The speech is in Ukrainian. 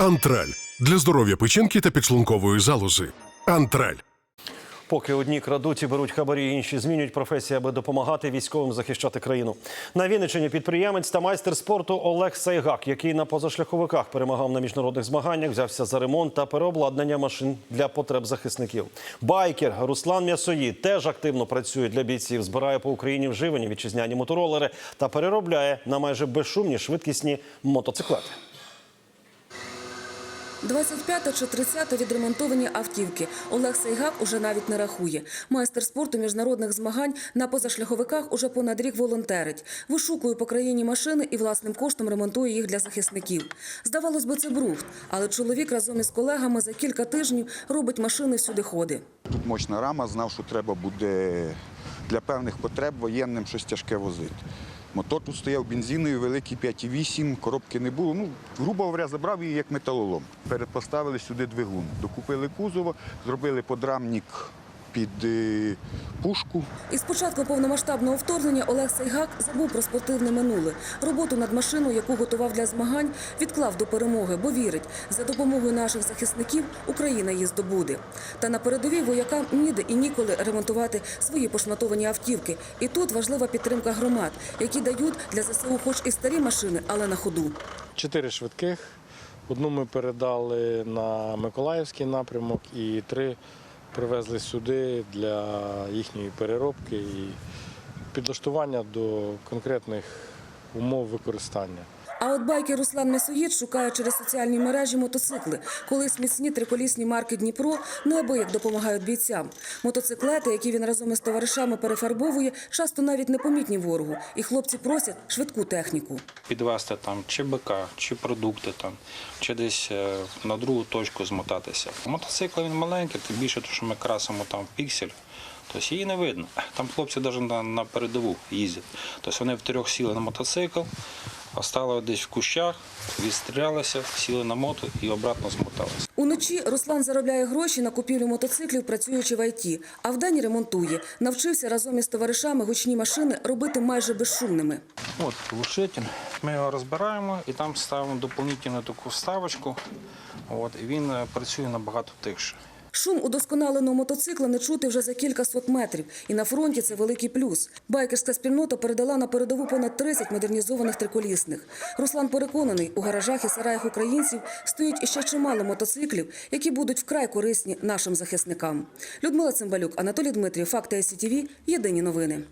Антраль для здоров'я печінки та підшлункової залози. Антраль. Поки одні крадуть і беруть хабарі, інші змінюють професії, аби допомагати військовим захищати країну. На Вінниччині підприємець та майстер спорту Олег Сайгак, який на позашляховиках перемагав на міжнародних змаганнях, взявся за ремонт та переобладнання машин для потреб захисників. Байкер Руслан М'ясоїд теж активно працює для бійців, збирає по Україні вживані вітчизняні моторолери та переробляє на майже безшумні швидкісні мотоциклети. 25 чи 30 відремонтовані автівки. Олег Сайгак уже навіть не рахує. Майстер спорту міжнародних змагань на позашляховиках уже понад рік волонтерить. Вишукує по країні машини і власним коштом ремонтує їх для захисників. Здавалось би, це брухт, але чоловік разом із колегами за кілька тижнів робить машини всюди ходи. Тут мощна рама, знав, що треба буде для певних потреб воєнним щось тяжке возити. Мотор тут стояв бензиновий, великий 5,8, коробки не було. Ну, грубо говоря, забрав її як металолом. Перепоставили сюди двигун. Докупили кузово, зробили подрамник під е, пушку. Із початку повномасштабного вторгнення Олег Сайгак забув про спортивне минуле. Роботу над машиною, яку готував для змагань, відклав до перемоги, бо вірить, за допомогою наших захисників Україна її здобуде. Та на передовій воякам ніде і ніколи ремонтувати свої пошматовані автівки. І тут важлива підтримка громад, які дають для ЗСУ хоч і старі машини, але на ходу. Чотири швидких. Одну ми передали на Миколаївський напрямок і три привезли сюди для їхньої переробки і підлаштування до конкретних умов використання. А от байкер Руслан Месоїд шукає через соціальні мережі мотоцикли. Колись міцні триколісні марки Дніпро неабияк допомагають бійцям. Мотоциклети, які він разом із товаришами перефарбовує, часто навіть непомітні ворогу. І хлопці просять швидку техніку. підвести там чи БК, чи продукти там, чи десь е, на другу точку змотатися. Мотоцикл він маленький, тим більше, що ми красимо там піксель. Тобто її не видно. Там хлопці навіть на, на передову їздять. Тобто вони втрьох сіли на мотоцикл, остали десь в кущах, відстрілялися, сіли на мото і обратно змоталися. Уночі Руслан заробляє гроші на купівлю мотоциклів, працюючи в ІТ, а вдень ремонтує. Навчився разом із товаришами гучні машини робити майже безшумними. От глушитель. Ми його розбираємо і там ставимо доповнительну таку вставочку. От, і він е, працює набагато тихше. Шум удосконаленого мотоцикла не чути вже за кілька сот метрів. І на фронті це великий плюс. Байкерська спільнота передала на передову понад 30 модернізованих триколісних. Руслан переконаний, у гаражах і сараях українців стоїть іще чимало мотоциклів, які будуть вкрай корисні нашим захисникам. Людмила Цимбалюк, Анатолій Дмитрій, Факти СІТВ, Єдині новини.